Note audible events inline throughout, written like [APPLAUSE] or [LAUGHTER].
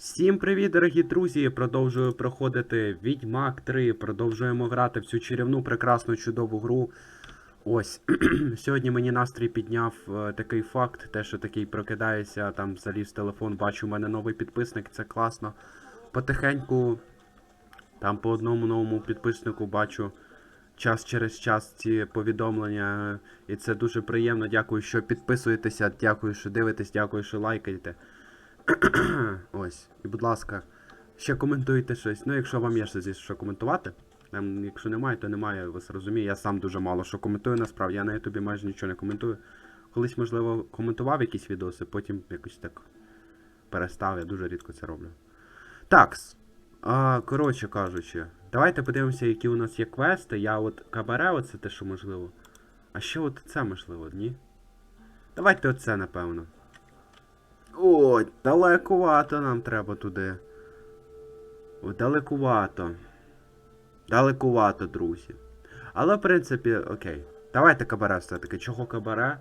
Всім привіт, дорогі друзі! Продовжую проходити Відьмак 3. Продовжуємо грати в цю чарівну, прекрасну, чудову гру. Ось. [CLEARS THROAT] Сьогодні мені настрій підняв е, такий факт, те, що такий прокидається, там заліз телефон, бачу, у мене новий підписник, це класно. Потихеньку, там по одному новому підписнику бачу час через час ці повідомлення. І це дуже приємно. Дякую, що підписуєтеся, дякую, що дивитесь, дякую, що лайкаєте. Ось. І будь ласка, ще коментуйте щось. Ну, якщо вам є щось що коментувати. Якщо немає, то немає, ви розумієте, я сам дуже мало що коментую насправді. Я на ютубі майже нічого не коментую. Колись, можливо, коментував якісь відоси, потім якось так перестав, я дуже рідко це роблю. Такс. Коротше кажучи, давайте подивимося, які у нас є квести. Я от кабаре, оце те, що можливо. А ще от це можливо, ні? Давайте оце, напевно. Ой, далекувато нам треба туди. Ой, далекувато. Далекувато, друзі. Але, в принципі, окей. Давайте кабаре все-таки. Чого кабаре?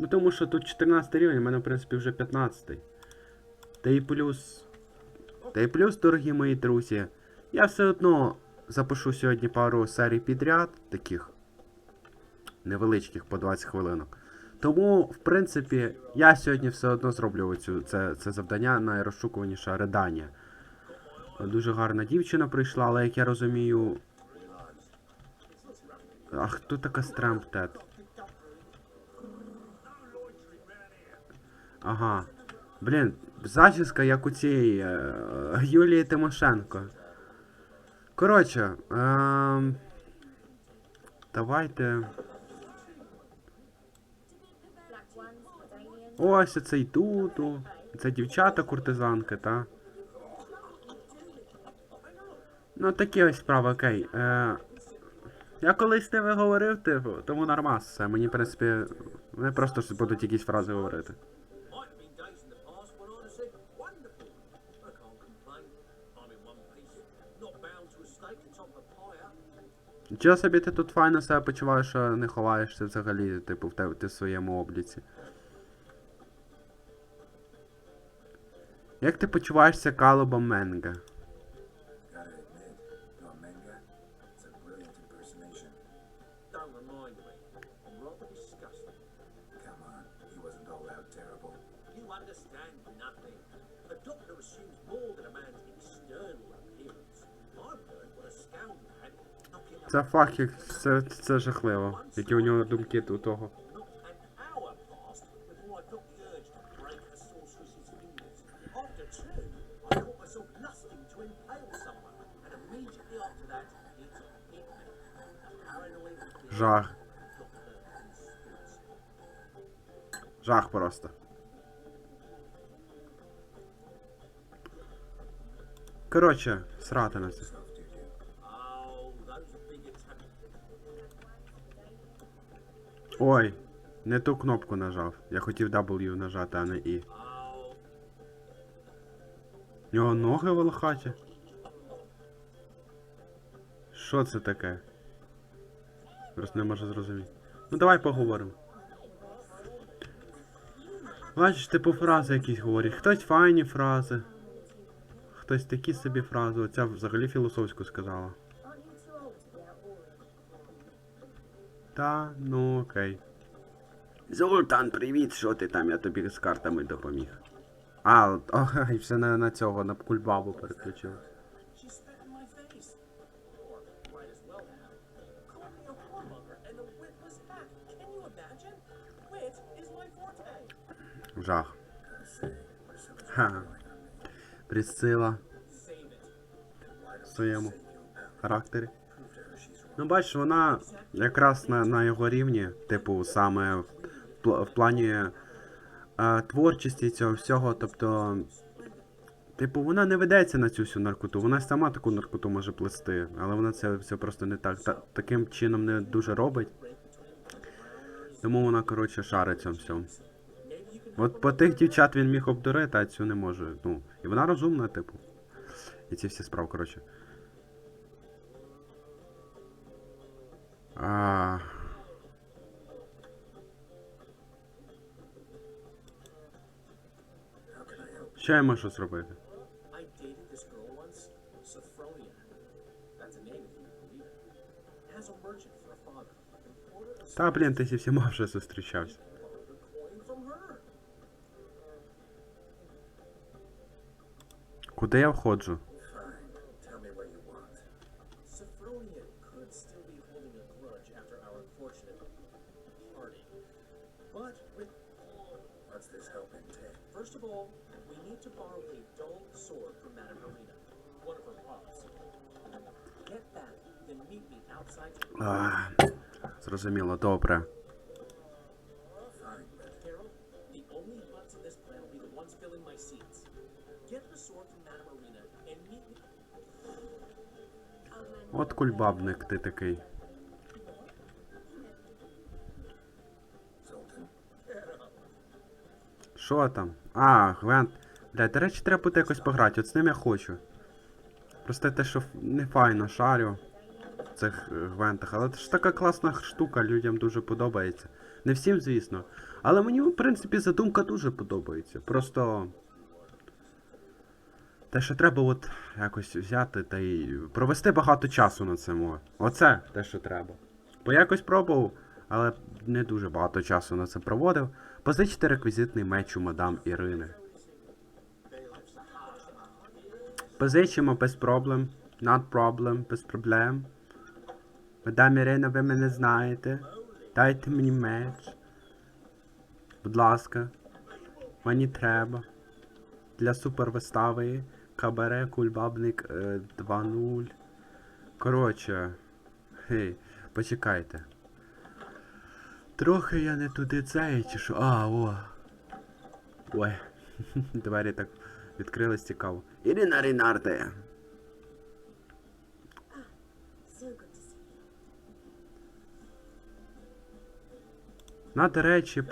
Ну тому що тут 14 рівень, у мене, в принципі, вже 15. Та і плюс. Та і плюс, дорогі мої друзі. Я все одно запишу сьогодні пару серій підряд, таких невеличких по 20 хвилинок. Тому, в принципі, я сьогодні все одно зроблю оцю, це, це завдання найрозшукуваніше ридання. Дуже гарна дівчина прийшла, але як я розумію. А хто така Стремптед? Ага. Блін, зачіска як у цієї е, Юлії Тимошенко. Коротше, ем... давайте. Ось оцей туту. Це дівчата куртизанки, та? Ну такі ось справи, окей. Е, я колись тебе говорив, типу, тому нормас все. Мені, в принципі, вони просто ж будуть якісь фрази говорити. Нічого собі ти тут файно себе почуваєш, що не ховаєшся взагалі, типу, в ти в своєму обліці. Як ти почуваєшся калобом Менга? Це факт, як це, це жахливо. Які у нього думки до того. Жах. Жах просто. Коротше, срати на це. Ой, не ту кнопку нажав. Я хотів W нажати, а не І. У нього ноги волохаті? Що це таке? Просто не можу зрозуміти. Ну давай поговоримо. Бачиш, типу фрази якісь говорять. Хтось файні фрази. Хтось такі собі фрази. Оця взагалі філософську сказала. Та, ну окей. Золтан, привіт, що ти там? Я тобі з картами допоміг. А, [LAUGHS] ой, все на, на цього, на кульбабу переключив. A whoremonger and a witless hack. Can you imagine? Wit is my forte. Жах. Ха. Присила своєму характері. Ну, бачиш, вона якраз на, на його рівні, типу, саме в, в плані е, творчості цього всього, тобто. Типу, вона не ведеться на цю всю наркоту. Вона сама таку наркоту може плести, але вона це все просто не так. Та, таким чином не дуже робить. Тому вона, коротше, шарить цьому всьому. От по тих дівчат він міг обдурити, а цю не може. Ну, і вона розумна, типу. І ці всі справи, коротше. А... father, imported a Та, блін, ти зі всіма вже зустрічався. borrowed a coin from her. Куди я входжу? Meet me. От кульбабник ти такий. Що там? А, Гвент. Блядь, до речі, треба буде якось пограти, от з ним я хочу. Просто те, що не файно шарю цих гвентах, але це ж така класна штука, людям дуже подобається. Не всім, звісно. Але мені, в принципі, задумка дуже подобається. Просто. Те, що треба от якось взяти та й провести багато часу на цьому. Оце те, що треба. Бо якось пробував, але не дуже багато часу на це проводив. Позичте реквізитний меч у мадам Ірини. Позичимо без проблем. Not problem, без проблем. Мадам Ірина, ви мене знаєте. Дайте мені меч. Будь ласка. Мені треба. Для супервистави. Кабаре Кульбабник е, 2.0. Коротше. Гей, почекайте. Трохи я не туди цей, чи що. А, о. Ой. [LAUGHS] Двері так відкрились цікаво. Ірина Рінарде. Вона, до речі,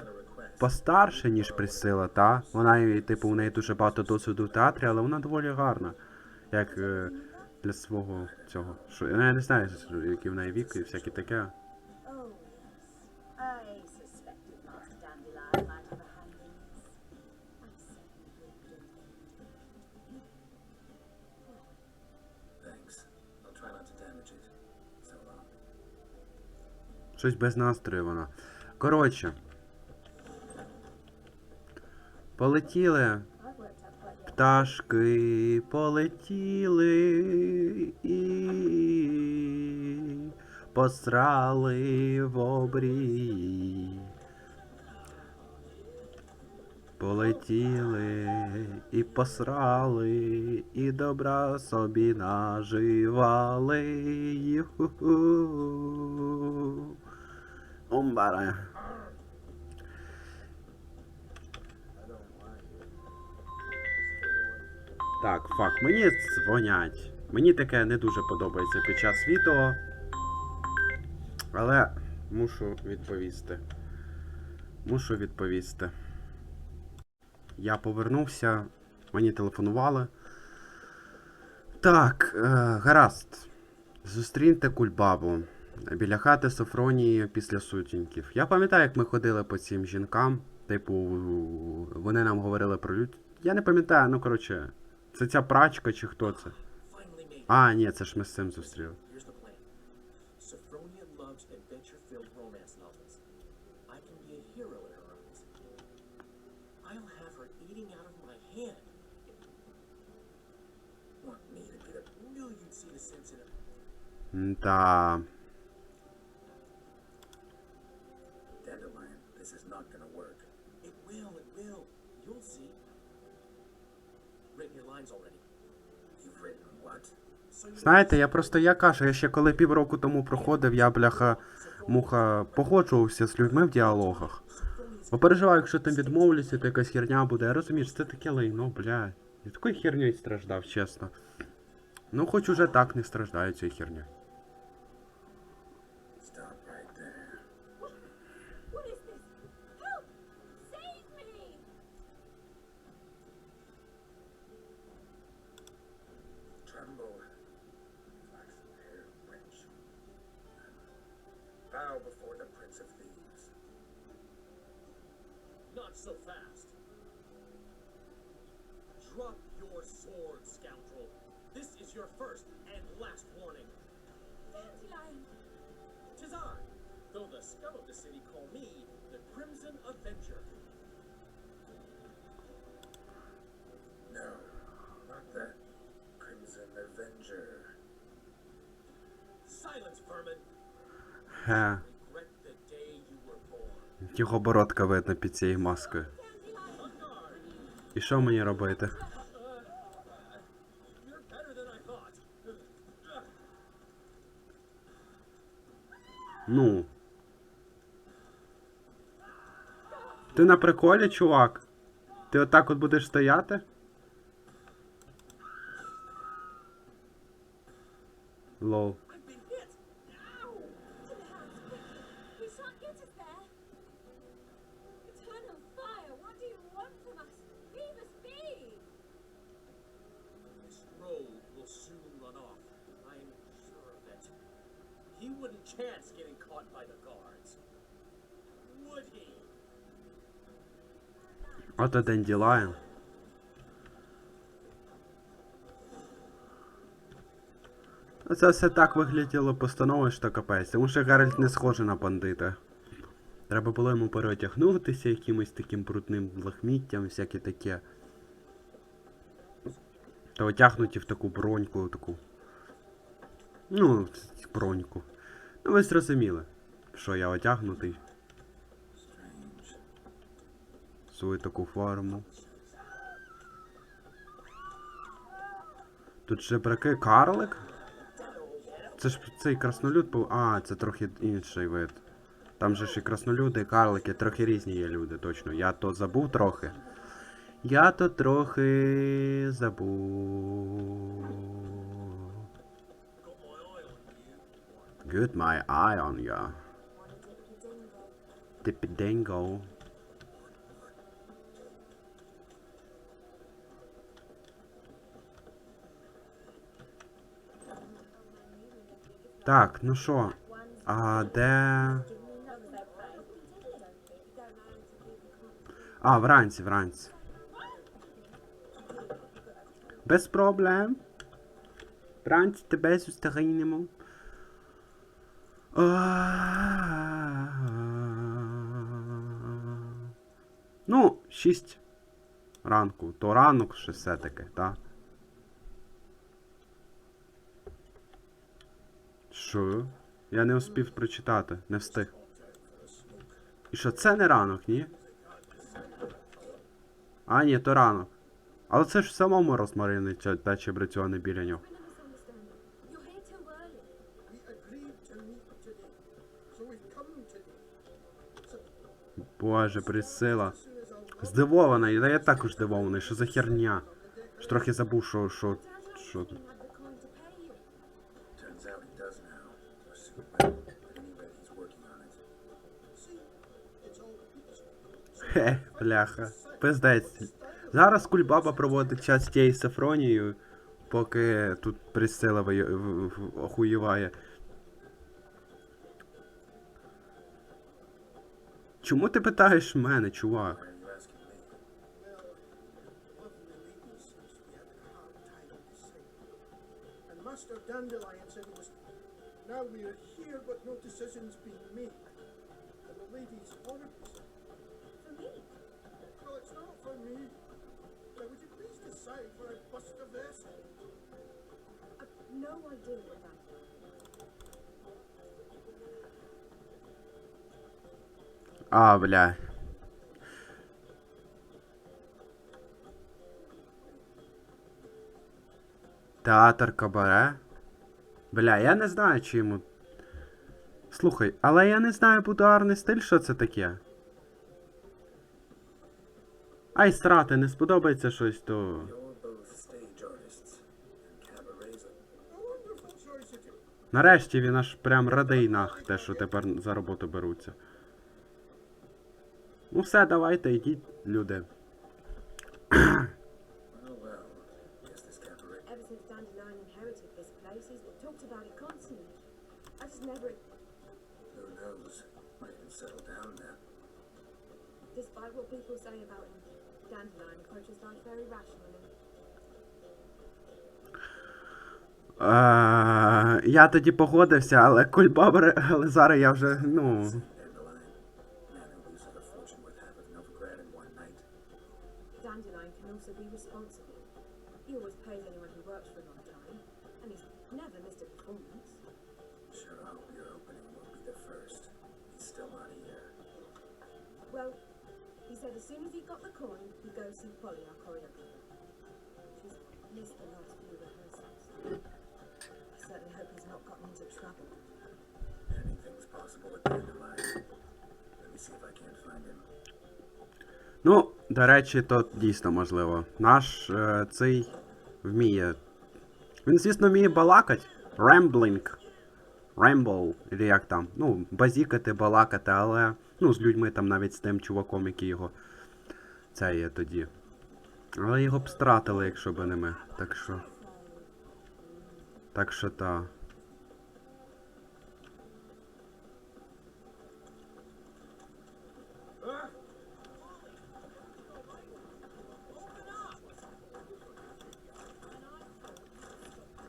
постарше, ніж Присила, та? Вона, типу, у неї дуже багато досвіду в театрі, але вона доволі гарна. Як е, для свого цього. Що, ну, я не знаю, який в неї вік і всяке таке. Щось без настрою вона. Коротше. Полетіли. Пташки полетіли і посрали в обрій. Полетіли і посрали, і добра собі наживали. Умбара. Так, фак, мені дзвонять. Мені таке не дуже подобається під час відео. Але мушу відповісти. Мушу відповісти. Я повернувся, мені телефонували. Так, е, гаразд. Зустріньте кульбабу біля хати Софронії після сутінків. Я пам'ятаю, як ми ходили по цим жінкам. Типу, вони нам говорили про люд. Я не пам'ятаю, ну коротше, це ця прачка чи хто це? А, ні, це ж ми з цим зустріли. Here's Знаєте, я просто я кажу, я ще коли півроку тому проходив, я бляха муха погоджувався з людьми в діалогах. Бо переживаю, якщо там відмовлюся, то якась херня буде. Я розумію, що це таке лайно, бля. Я такою хернею страждав, чесно. Ну, хоч уже так не страждаю цією хернею. Bow before the Prince of Thieves. Not so fast. Drop your sword, scoundrel. This is your first and last warning. Dandelion. Tis I, though the scum of the city call me the Crimson Avenger. No, not that Crimson Avenger. Silence, vermin. Born. Його бородка видно під цією маскою. І що мені робити? Ну. Ти на приколі, чувак? Ти отак от будеш стояти? Ото Денділайн. Ну, Це все так вигляділо постановою, що капець, тому що Гарольд не схожий на бандита. Треба було йому переодягнутися якимось таким брудним лахміттям, всяке таке. Та одягнуті в таку броньку, таку. Ну, броньку. Ну ви зрозуміли, що я одягнутий в свою таку форму. Тут жебраки карлик? Це ж цей краснолюд. А, це трохи інший вид. Там же ж і краснолюди, і карлики, трохи різні є люди, точно. Я то забув трохи. Я то трохи забув. Good my eye on ya. Dippy dingo. Так, ну що? А де. А, вранці, вранці. Без проблем. Вранці тебе зустрінемо. Ну, 6 ранку. То ранок ще все-таки, так? Що? Я не успів прочитати, не встиг. І що, це не ранок, ні? А, ні, то ранок. Але це ж самому розмарини та чебреціони біля нього. Боже, присила. Здивований, та я також здивований, що за херня. Ж трохи забув, що, що, що тут. Had the coin to pay you. Turns out he does now. Or soon will. At any rate, he's working on it. see, it's all peaceful. Хе, бляха. Пиздець. Зараз кульбаба проводить час тією Сафронією, поки тут присила охуєває. Чому ти питаєш мене, чувак? Why are you asking me? Well, lovely lady seems to be having a hard time with this thing. And Master Dandelion said it was. Now we are here, but no decision's been made. And the lady's horribly sick. For me. Well, it's not for me. Now, would you please decide where I bust a vessel? I've no idea what that is. А, бля. Театр кабаре? Бля, я не знаю, чи йому. Слухай, але я не знаю будуарний стиль, що це таке. Ай, срати, не сподобається щось, то. Нарешті він аж прям радий нах, те, що тепер за роботу беруться. Ну все, давайте, йдіть, люди. Never. Who knows? Might have settle down there. Despite what people say about him, Dandelion approaches life very rationally. Е, Я тоді погодився, але Кульбабр, але я вже, ну. He said as soon as he got the coin, he'd go see Polly, our choreographer. She's missed the last few rehearsals. I certainly hope he's not gotten into trouble. Anything's possible with Dandelion. Let me see if I can't find him. Ну, до речі, то дійсно можливо. Наш е, цей вміє. Він, звісно, вміє балакати. Ремблінг. Рембл, як там. Ну, базікати, балакати, але. Ну, з людьми там навіть з тим чуваком, який його. Це є тоді. Але його б стратили, якщо б не ми. Так що. Так що та.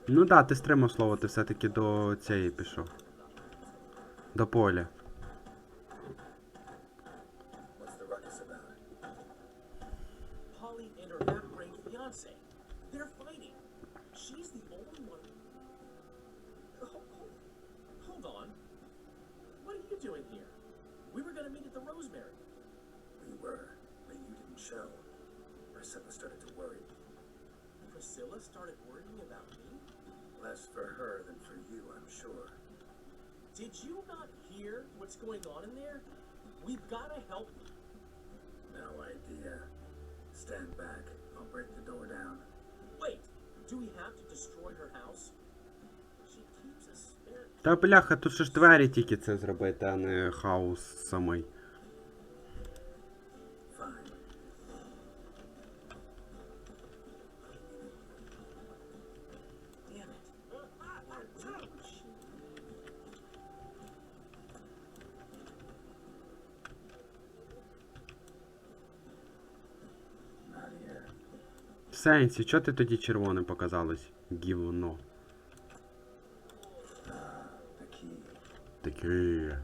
Ну да, ти стримав слово, ти все-таки до цієї пішов. До поля. Та бляха, тут ж двері тільки це зробити, а не хаос самий. Сенсі, чого ти тоді червоним показалось? Гівно. Таке. Brain!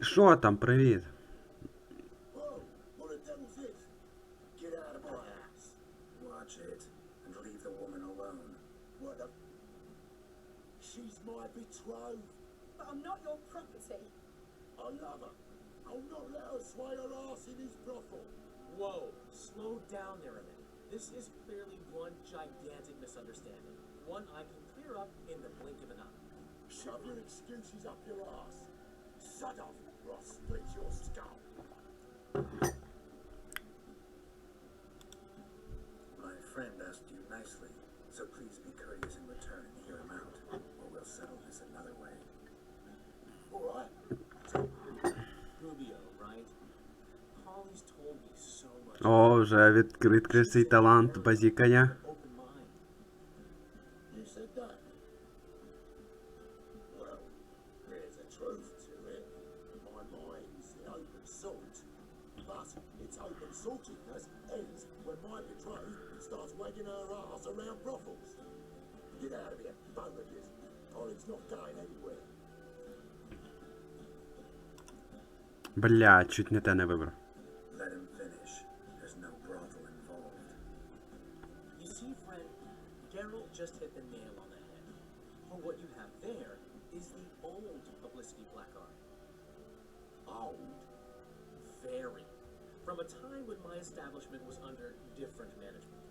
Що там, привіт? She's. But I'm not your property. I love her. I'll not let her sway her ass in his brothel. Whoa, slow down there a minute. This is clearly one gigantic misunderstanding. One I can clear up in the blink of an eye. Shove your excuses up your ass. Shut up, or I'll split your skull. My friend asked you nicely, so please be courteous in return and hear him out, or we'll settle this another way. О, вже від, цей талант базікання. Old publicity black art. Old? Very. From a time when my establishment was under different management.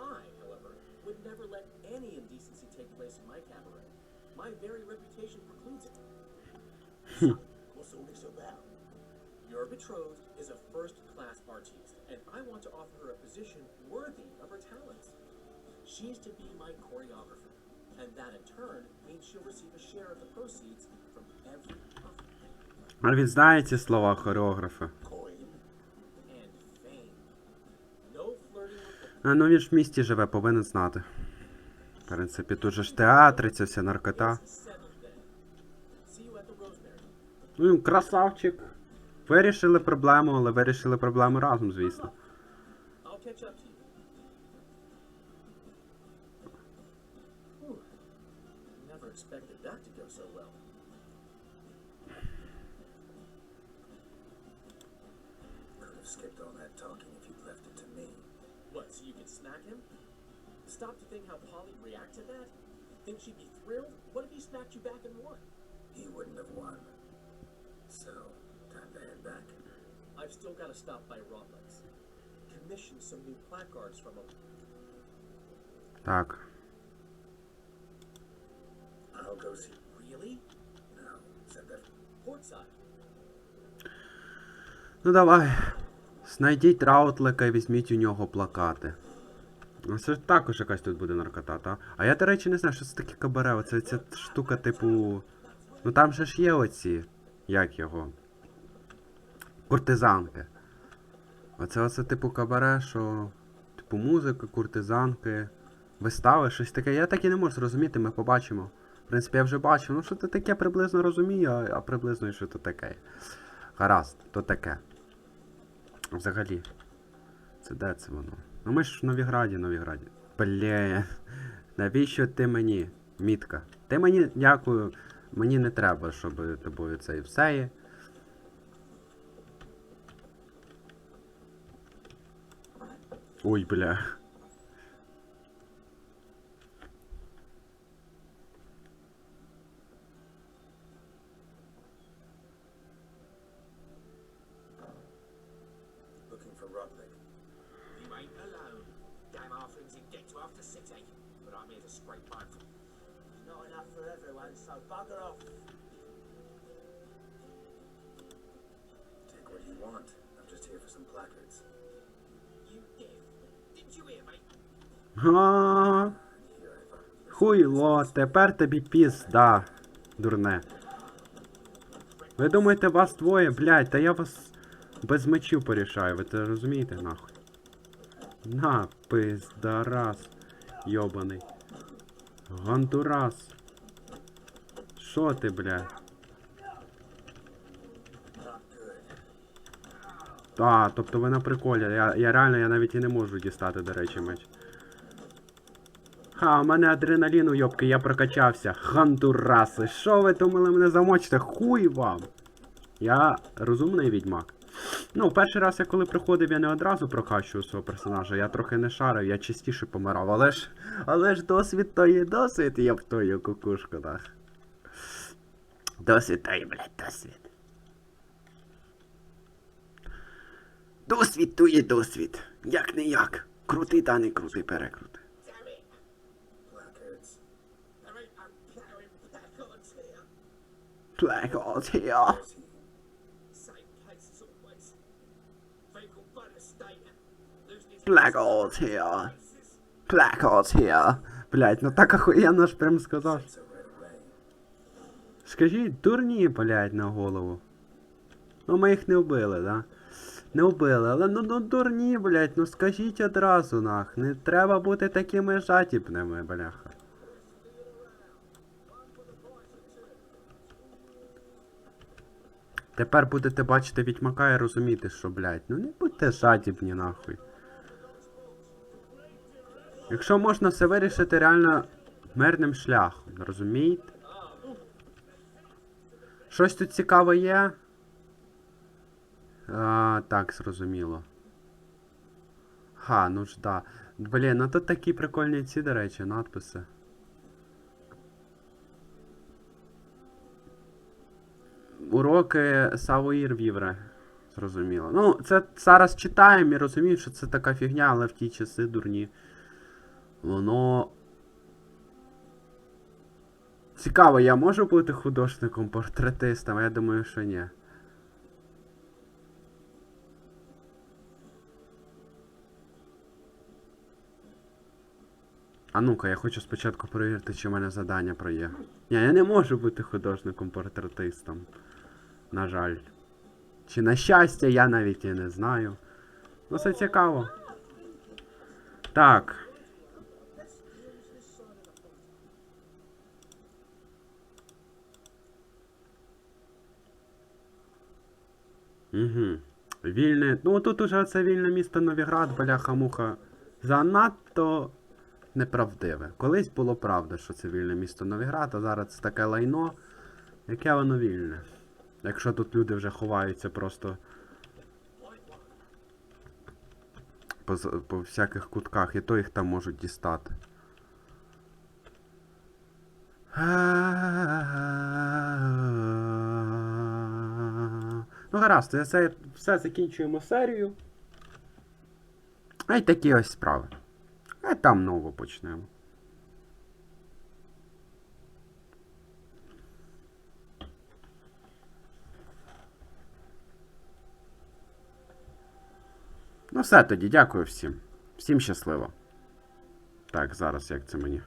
I, however, would never let any indecency take place in my cabaret. My very reputation precludes it. What's all this about? Your betrothed is a first-class artiste, and I want to offer her a position worthy of her talents. She's to be my choreographer, and that in turn means she'll receive a share of the proceeds from every А він знає ці слова the А ну він ж в місті живе, повинен знати. В принципі, тут же ж театри, це вся наркота. Ну, красавчик. Вирішили проблему, але вирішили проблему разом, звісно. I'll catch up to you. Whew. Never expected that to go so well. Could have skipped all that talking if you'd left it to me. What, so you could smack him? Stop to think how Polly would react to that? Think she'd be thrilled? What if he smacked you back and won? He wouldn't have won. So, time to head back. I've still got to stop by Rotlex. Commission some new placards from him. Так. I'll go see. Really? No, said that. Portside? Ну давай. Знайдіть раутлика і візьміть у нього плакати. Ну це ж також якась тут буде наркота, та? А я, до речі, не знаю, що це таке кабаре. Оце ця штука, типу. Ну там же ж є оці. Як його? Куртизанки. Оце оце типу кабаре, що. Типу музика, куртизанки, вистави, щось таке. Я так і не можу зрозуміти, ми побачимо. В принципі, я вже бачив. Ну що це таке приблизно розумію, а, а приблизно і що то таке. Гаразд, то таке. Взагалі. Це де це воно? Ну ми ж в Новіграді, Новіграді. Бля. Навіщо ти мені? Мітка. Ти мені дякую. Мені не треба, щоб тобою це і все є. Bugger off. Take what you want. I'm just here for some placards. Га. Хуйло, тепер тобі пізда, дурне. Ви думаєте, вас двоє, блядь, та я вас без мечів порішаю, ви це розумієте, нахуй? На, пиздарас, йобаний. Гантурас. Що ти, блядь? Not good. А, тобто ви на приколі. Я, я реально я навіть і не можу дістати, до речі, меч. Ха, у мене адреналіну, йобки, я прокачався. Хантураси. Що ви думали мене замочите? Хуй вам. Я розумний відьмак. Ну, перший раз я коли приходив, я не одразу прокачував свого персонажа, я трохи не шарив, я частіше помирав, але ж. Але ж досвід то є досвід, я тою кукушку, да. Досвід то є, блядь, досвід. Досвід то є досвід. Як не як. Крутий та не крутий перекрути. Black odds here. Black odds here. Black odds here. Блять, ну так охуєнно ж прям сказав. Скажіть, дурні, блять, на голову. Ну ми їх не вбили, да? Не вбили, але ну, ну дурні, блять, ну скажіть одразу нах. Не треба бути такими жадібними, бляха. Тепер будете бачити відьмака і розуміти, що, блять, ну не будьте жадібні, нахуй. Якщо можна все вирішити реально мирним шляхом, розумієте? Щось тут цікаве є? А, так, зрозуміло. Ха, ну ж да. Блін, ну тут такі прикольні ці, до речі, надписи. Уроки Савоїр Вівре. Зрозуміло. Ну, це зараз читаємо і розуміємо, що це така фігня, але в ті часи дурні. Воно. Цікаво, я можу бути художником, портретистом, а я думаю, що ні. А ну-ка, я хочу спочатку перевірити, чи в мене завдання про є. Ні, я не можу бути художником портретистом. На жаль. Чи на щастя, я навіть і не знаю. Ну це цікаво. Так. Угу. Вільне. Ну тут уже це вільне місто Новіград, бляха-муха. Занадто неправдиве. Колись було правда, що це вільне місто Новіград, а зараз це таке лайно. Яке воно вільне? Якщо тут люди вже ховаються просто по, по всяких кутках, і то їх там можуть дістати. Ну, гаразд, я це все закінчуємо серію. А й такі ось справи. А там ново почнемо. Ну все тоді, дякую всім. Всім щасливо. Так, зараз як це мені.